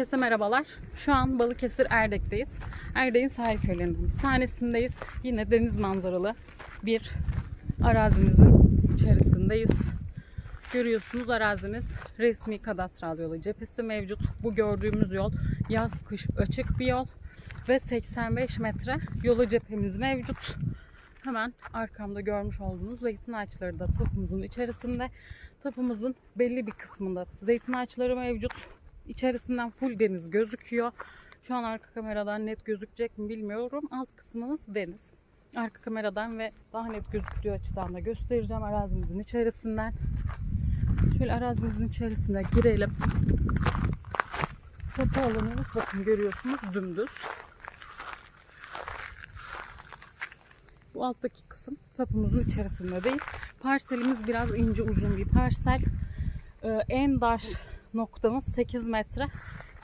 Herkese merhabalar. Şu an Balıkesir Erdek'teyiz. Erdek'in sahil köylerinden bir tanesindeyiz. Yine deniz manzaralı bir arazimizin içerisindeyiz. Görüyorsunuz arazimiz resmi kadastral yolu cephesi mevcut. Bu gördüğümüz yol yaz kış açık bir yol ve 85 metre yolu cephemiz mevcut. Hemen arkamda görmüş olduğunuz zeytin ağaçları da tapumuzun içerisinde. Tapumuzun belli bir kısmında zeytin ağaçları mevcut. İçerisinden full deniz gözüküyor. Şu an arka kameradan net gözükecek mi bilmiyorum. Alt kısmımız deniz. Arka kameradan ve daha net gözüktüğü açıdan da göstereceğim arazimizin içerisinden. Şöyle arazimizin içerisine girelim. Kapı alanımız bakın görüyorsunuz dümdüz. Bu alttaki kısım tapumuzun içerisinde değil. Parselimiz biraz ince uzun bir parsel. Ee, en dar noktamız 8 metre.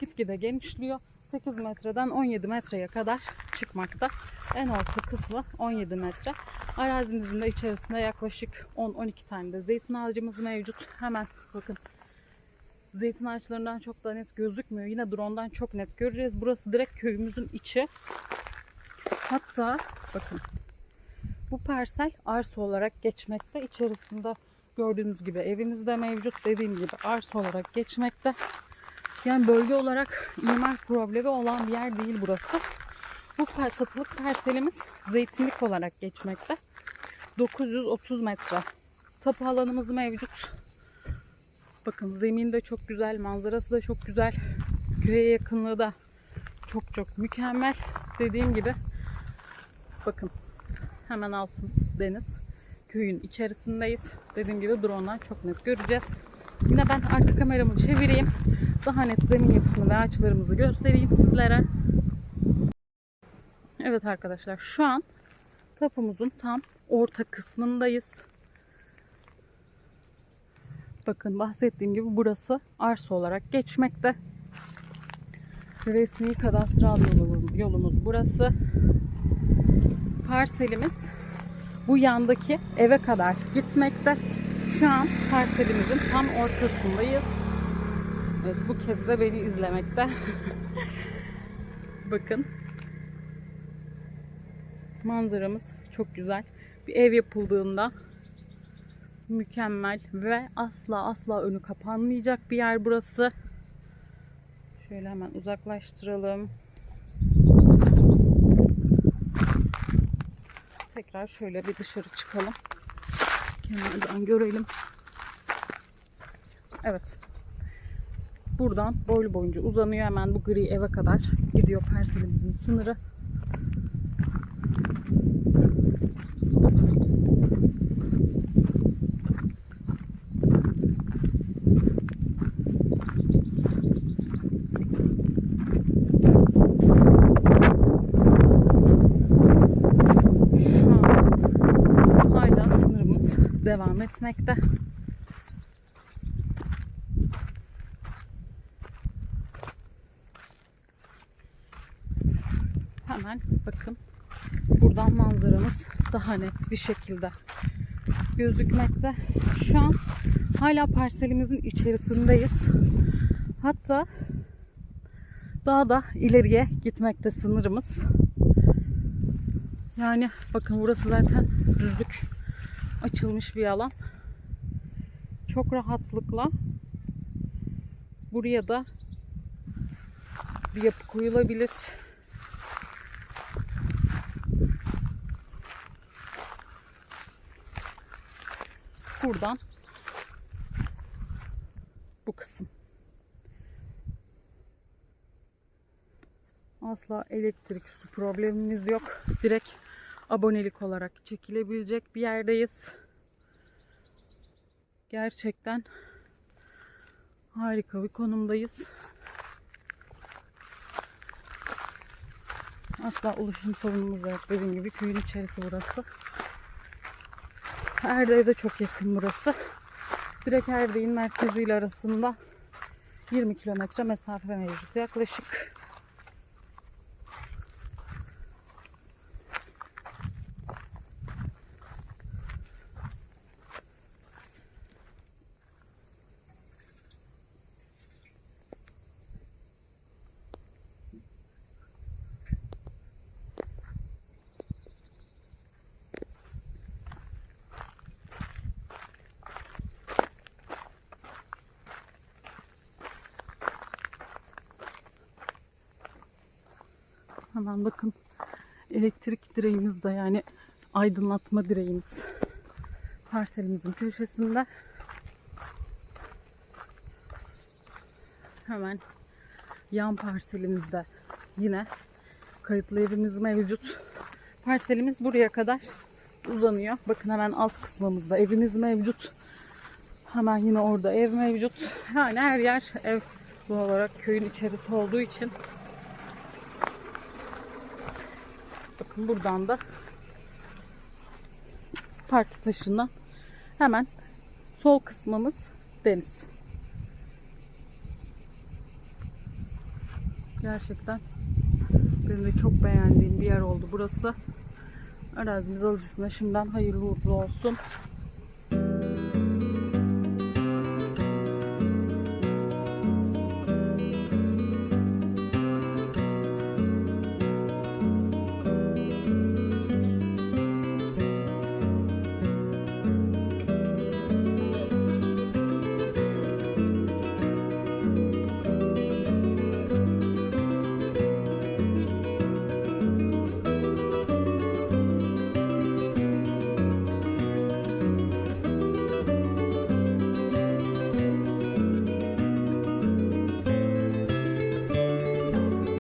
Gitgide genişliyor. 8 metreden 17 metreye kadar çıkmakta. En orta kısmı 17 metre. Arazimizin de içerisinde yaklaşık 10-12 tane de zeytin ağacımız mevcut. Hemen bakın zeytin ağaçlarından çok da net gözükmüyor. Yine drone'dan çok net göreceğiz. Burası direkt köyümüzün içi. Hatta bakın bu parsel arsa olarak geçmekte. İçerisinde gördüğünüz gibi evimiz de mevcut. Dediğim gibi arsa olarak geçmekte. Yani bölge olarak imar problemi olan bir yer değil burası. Bu satılık parselimiz zeytinlik olarak geçmekte. 930 metre. Tapu alanımız mevcut. Bakın zemin de çok güzel, manzarası da çok güzel. Köye yakınlığı da çok çok mükemmel. Dediğim gibi bakın hemen altımız deniz. Köyün içerisindeyiz. Dediğim gibi drone'dan çok net göreceğiz. Yine ben arka kameramı çevireyim. Daha net zemin yapısını ve ağaçlarımızı göstereyim sizlere. Evet arkadaşlar şu an tapumuzun tam orta kısmındayız. Bakın bahsettiğim gibi burası arsa olarak geçmekte. Resmi kadastral yolumuz, yolumuz burası. Parselimiz bu yandaki eve kadar gitmekte. Şu an parselimizin tam ortasındayız. Evet bu kedi de beni izlemekte. Bakın. Manzaramız çok güzel. Bir ev yapıldığında mükemmel ve asla asla önü kapanmayacak bir yer burası. Şöyle hemen uzaklaştıralım. Tekrar şöyle bir dışarı çıkalım. Kenardan görelim. Evet. Buradan boylu boyunca uzanıyor. Hemen bu gri eve kadar gidiyor parselimizin sınırı. Şu an hala sınırımız devam etmekte. Hemen bakın buradan manzaramız daha net bir şekilde gözükmekte. Şu an hala parselimizin içerisindeyiz. Hatta daha da ileriye gitmekte sınırımız. Yani bakın burası zaten düzlük açılmış bir alan. Çok rahatlıkla buraya da bir yapı koyulabilir. Buradan bu kısım. Asla elektrik su problemimiz yok. Direkt abonelik olarak çekilebilecek bir yerdeyiz. Gerçekten harika bir konumdayız. Asla ulaşım sorunumuz yok. Dediğim gibi köyün içerisi burası. Erdek'e de çok yakın burası. Direkt Erdek'in merkeziyle arasında 20 kilometre mesafe mevcut yaklaşık. Hemen bakın elektrik direğimiz de yani aydınlatma direğimiz parselimizin köşesinde. Hemen yan parselimizde yine kayıtlı evimiz mevcut. Parselimiz buraya kadar uzanıyor. Bakın hemen alt kısmımızda evimiz mevcut. Hemen yine orada ev mevcut. Yani her yer ev olarak köyün içerisi olduğu için. Bakın buradan da park taşından hemen sol kısmımız deniz. Gerçekten benim de çok beğendiğim bir yer oldu burası. Arazimiz alıcısına şimdiden hayırlı uğurlu olsun.